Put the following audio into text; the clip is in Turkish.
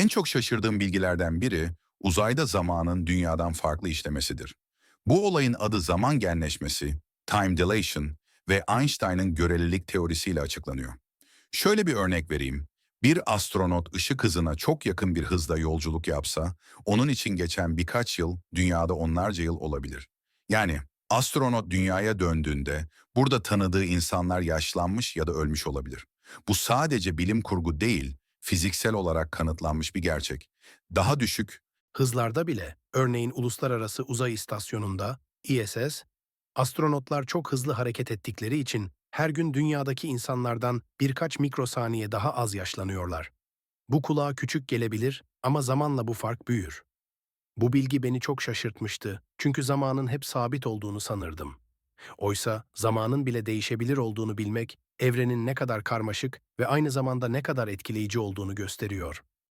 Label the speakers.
Speaker 1: En çok şaşırdığım bilgilerden biri uzayda zamanın dünyadan farklı işlemesidir. Bu olayın adı zaman genleşmesi, time dilation ve Einstein'ın görelilik teorisiyle açıklanıyor. Şöyle bir örnek vereyim. Bir astronot ışık hızına çok yakın bir hızda yolculuk yapsa, onun için geçen birkaç yıl dünyada onlarca yıl olabilir. Yani astronot dünyaya döndüğünde burada tanıdığı insanlar yaşlanmış ya da ölmüş olabilir. Bu sadece bilim kurgu değil, fiziksel olarak kanıtlanmış bir gerçek. Daha düşük,
Speaker 2: Hızlarda bile, örneğin Uluslararası Uzay İstasyonu'nda, ISS, astronotlar çok hızlı hareket ettikleri için her gün dünyadaki insanlardan birkaç mikrosaniye daha az yaşlanıyorlar. Bu kulağa küçük gelebilir ama zamanla bu fark büyür. Bu bilgi beni çok şaşırtmıştı çünkü zamanın hep sabit olduğunu sanırdım. Oysa zamanın bile değişebilir olduğunu bilmek, evrenin ne kadar karmaşık ve aynı zamanda ne kadar etkileyici olduğunu gösteriyor.